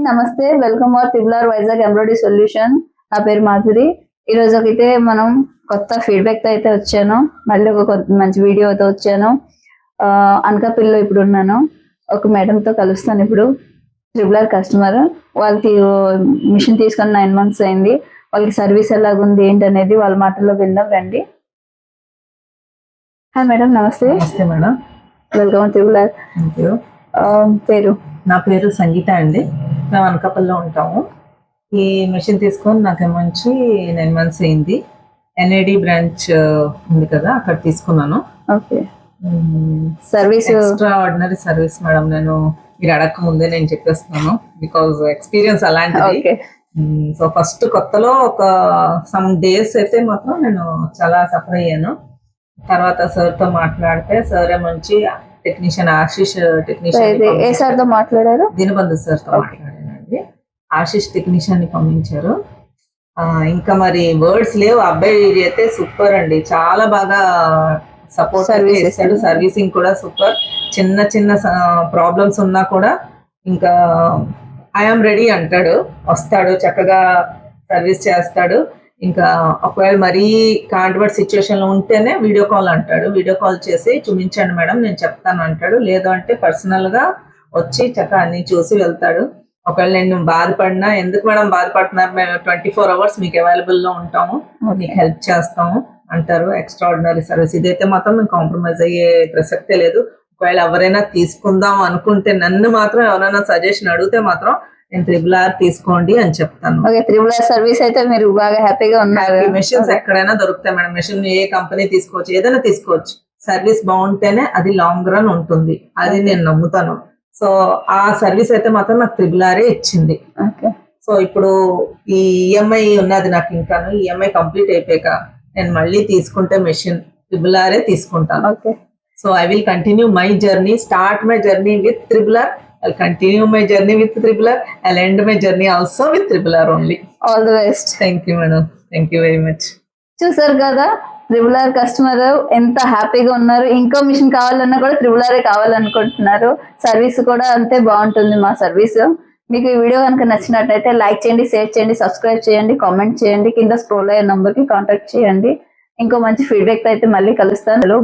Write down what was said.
నమస్తే. Welcome our తిబ్లార్ Vizag embroidery solution నా పేరు మాధురి. ఈ రోజు అయితే మనం కొత్త ఫీడ్బ్యాక్తో అయితే వచ్చాను. మళ్ళీ ఒక మంచి వీడియోతో వచ్చాను. అనకాపల్లిలో ఇప్పుడు ఉన్నాను. ఒక మేడం తో కలుస్తాను ఇప్పుడు. ట్రిబులర్ కస్టమర్ వాళ్ళకి మిషన్ తీసుకొని నైన్ మంత్స్ అయింది. వాళ్ళకి సర్వీస్ ఎలాగుంది ఏంటనేది వాళ్ళ మాటల్లో విందాం రండి. హాయ్ మేడం నమస్తే. నమస్తే మేడం వెల్కమ్ యూ పేరు? నా పేరు సంగీత అండి. మేము అనకాపల్లిలో ఉంటాము. ఈ మెషిన్ తీసుకొని నాకు మంచి నైన్ మంత్స్ అయింది. ఎన్ఏడి బ్రాంచ్ ఉంది కదా అక్కడ తీసుకున్నాను. Okay. Service extraordinary service madam. నేను మీరు అడగక ముందే నేను చెప్పేస్తున్నాను. బికాజ్ ఎక్స్పీరియన్స్ అలాంటిది. సో ఫస్ట్ కొత్తలో ఒక సమ్ డేస్ అయితే మాత్రం నేను చాలా సఫర్ అయ్యాను. తర్వాత సార్తో మాట్లాడితే సార్ మంచి టెక్నీషియన్ ఆశీష్ ఇది ఏ టెక్నీషియన్ సార్. తో మాట్లాడారు? దినబంధు సార్తో మాట్లాడానండి. ఆశీష్ టెక్నీషియన్ని పంపించారు. ఇంకా మరి వర్డ్స్ లేవు. అబ్బాయి అయితే సూపర్ అండి. చాలా బాగా సపోర్ట్ చేస్తాడు. సర్వీసింగ్ కూడా సూపర్ చిన్న చిన్న ప్రాబ్లమ్స్ ఉన్నా కూడా ఇంకా ఐఎమ్ రెడీ అంటాడు. వస్తాడు చక్కగా సర్వీస్ చేస్తాడు. ఇంకా ఒకవేళ మరీ కాంట్రవర్ట్ సిచ్యువేషన్లో ఉంటేనే వీడియో కాల్ అంటాడు. వీడియో కాల్ చేసి చూపించండి మేడం నేను చెప్తాను అంటాడు. లేదు అంటే పర్సనల్గా వచ్చి చక్కగా అన్ని చూసి వెళ్తాడు. ఒకవేళ నేను బాధపడినా ఎందుకు మేడం బాధపడుతున్నారు? మేము ట్వంటీ ఫోర్ అవర్స్ మీకు అవైలబుల్లో ఉంటాము. మీకు హెల్ప్ చేస్తాము అంటారు. ఎక్స్ట్రాడినరీ సర్వీస్ ఇదైతే మాత్రం మేము కాంప్రమైజ్ అయ్యే ప్రసక్తే లేదు. ఒకవేళ ఎవరైనా తీసుకుందాం అనుకుంటే నన్ను మాత్రం ఎవరైనా సజెషన్ అడిగితే మాత్రం నేను త్రిబుల్ ఆర్ తీసుకోండి అని చెప్తాను. ఓకే త్రిబుల్ సర్వీస్ అయితే మీరు బాగా హ్యాపీగా ఉన్నారు. మెషిన్స్ ఎక్కడైనా దొరుకుతాయి మేడం. మెషిన్ ఏ కంపెనీ తీసుకోవచ్చు ఏదైనా తీసుకోవచ్చు. సర్వీస్ బాగుంటేనే అది లాంగ్ రన్ ఉంటుంది. అది నేను నమ్ముతాను. సో ఆ సర్వీస్ అయితే మాత్రం నాకు త్రిబుల్ ఆరే ఇచ్చింది. సో ఇప్పుడు ఈ ఈఎంఐ ఉన్నది నాకు ఇంకాను. ఈఎంఐ కంప్లీట్ అయిపోయాక నేను మళ్ళీ తీసుకుంటే మెషిన్ త్రిబుల్ ఆరే తీసుకుంటాను. Okay. So I will continue my journey start my journey with triple R I continue my journey with triple R I end my journey also with triple R only all the best thank you madam thank you very much చూసారు కదా? Triple R customer ఎంత హ్యాపీగా ఉన్నారు. ఇంకో machine కావాలన్నా కూడా triple ఆరే కావాలనుకుంటున్నారు. Service కూడా అంతే బాగుంటుంది మా సర్వీస్ మీకు ఈ వీడియో కనుక నచ్చినట్టయితే లైక్ చేయండి షేర్ చేయండి సబ్స్క్రైబ్ చేయండి కామెంట్ చేయండి. కింద స్క్రోల్ అయ్యే నంబర్కి కాంటాక్ట్ చేయండి. ఇంకో మంచి ఫీడ్బ్యాక్ అయితే మళ్ళీ కలుస్తాను.